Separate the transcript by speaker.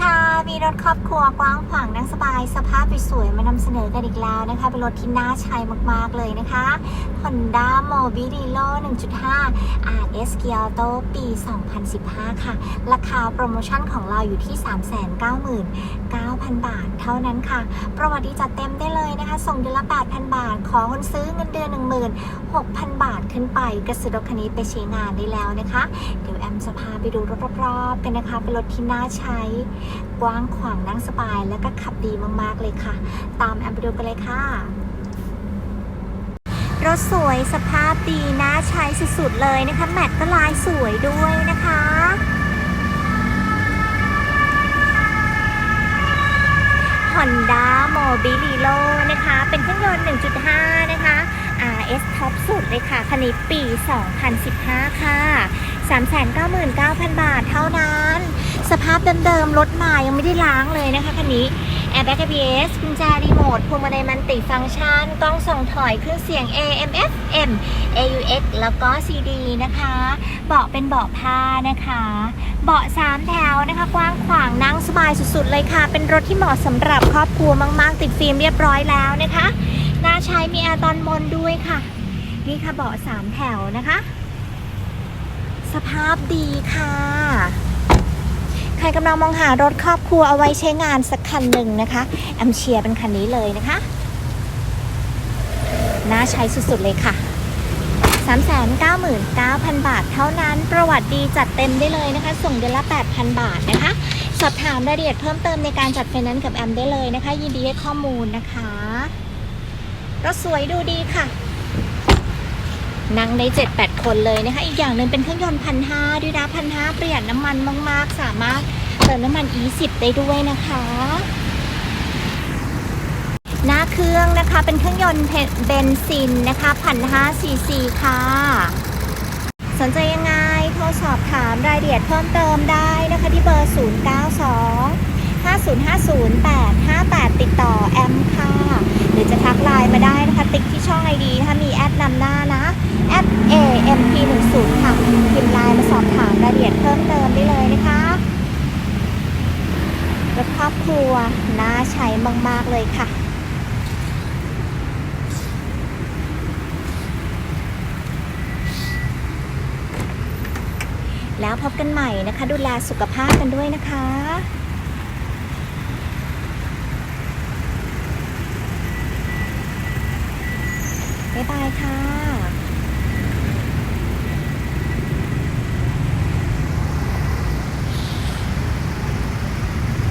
Speaker 1: ค่ะ มีรถครอบครัวกว้างขวางนั่งสบาย สภาพสวยๆมานำเสนอกันอีกแล้วนะคะ เป็นรถที่น่าใช้มากๆเลยนะคะ Honda Mobi d i l o 1.5 RS g i a t o ปี 2015 ค่ะ ราคาโปรโมชั่นของเราอยู่ที่ 399,000 บาทเท่านั้นค่ะ ประวัติจัดเต็มได้เลยนะคะ ส่งเดือนละ 8,000 บาท ขอคนซื้อเงินเดือน 16,000 บาทขึ้นไปก็ซื้อรถคันนี้ไปใช้งานได้แล้วนะคะ เดี๋ยวแอมจะพาไปดูรถรอบๆกันนะคะ เป็นรถที่น่าใช้กว้าางขวางนั่งสบายแล้วก็ขับดีมากๆเลยค่ะ ตามแอมไปดูกันเลยค่ะ รถสวยสภาพดีน่าใช้สุดๆเลยนะคะ แมตต์ก็ลายสวยด้วยนะคะ Honda Mobililo นะคะ เป็นเครื่องยนต์ 1.5 นะคะ RS Top สุดเลยค่ะ คันนี้ปี 2015 ค่ะ 399,000 บาทเท่านั้น ภาพเดิมๆรถใหม่ยังไม่ได้ล้างเลยนะคะคันนี้ Airbag ABS กุญแจรีโมทพวงมาลัยมันติฟังก์ชันกล้องส่องถอยเครื่องเสียง AM FM AUX แล้วก็ CD นะคะ เบาะเป็นเบาะผ้านะคะ เบาะสามแถวนะคะ กว้างขวางนั่งสบายสุดๆเลยค่ะ เป็นรถที่เหมาะสำหรับครอบครัวมากๆ ติดฟิล์มเรียบร้อยแล้วนะคะน่าใช้มีแอร์ตอนบนด้วยค่ะ นี่ค่ะเบาะสามแถวนะคะ สภาพดีค่ะ ใครกำลังมองหารถครอบครัวเอาไว้ใช้งานสักคันหนึ่งนะคะแอมเชียร์เป็นคันนี้เลยนะคะน่าใช้สุดๆเลยค่ะ 399,000 บาท เท่านั้นประวัติดีจัดเต็มได้เลยนะคะ ส่งเดือนละ 8,000 บาทนะคะ สอบถามรายละเอียดเพิ่มเติมในการจัดไฟแนนซ์กับแอมได้เลยนะคะ ยินดีให้ข้อมูลนะคะรถสวยดูดีค่ะ นั่งได้ 7-8 คนเลยนะคะ อีกอย่างหนึ่งเป็นเครื่องยนต์พันห้าด้วยนะพันห้าประหยัดน้ำมันมาก ๆ สามารถเติมน้ำมัน E10 ได้ด้วยนะคะ หน้าเครื่องนะคะเป็นเครื่องยนต์เบนซินนะคะพันห้าซีซีค่ะ สนใจยังไงโทรสอบถามรายละเอียดเพิ่มเติมได้นะคะที่เบอร์ 092 5050858 ติดต่อแอมค่ะ หรือจะทักไลน์มาได้นะคะ ติ๊กที่ช่องไอดีนะคะมีแอดนำหน้านะ at amp 1 0ค่ะพิมพ์ไลน์มาสอบถามรายละเอียดเพิ่มเติมได้เลยนะคะรถครอบครัวน่าใช้มาก ๆ เลยค่ะแล้วพบกันใหม่นะคะ ดูแลสุขภาพกันด้วยนะคะบ๊ายบายค่ะ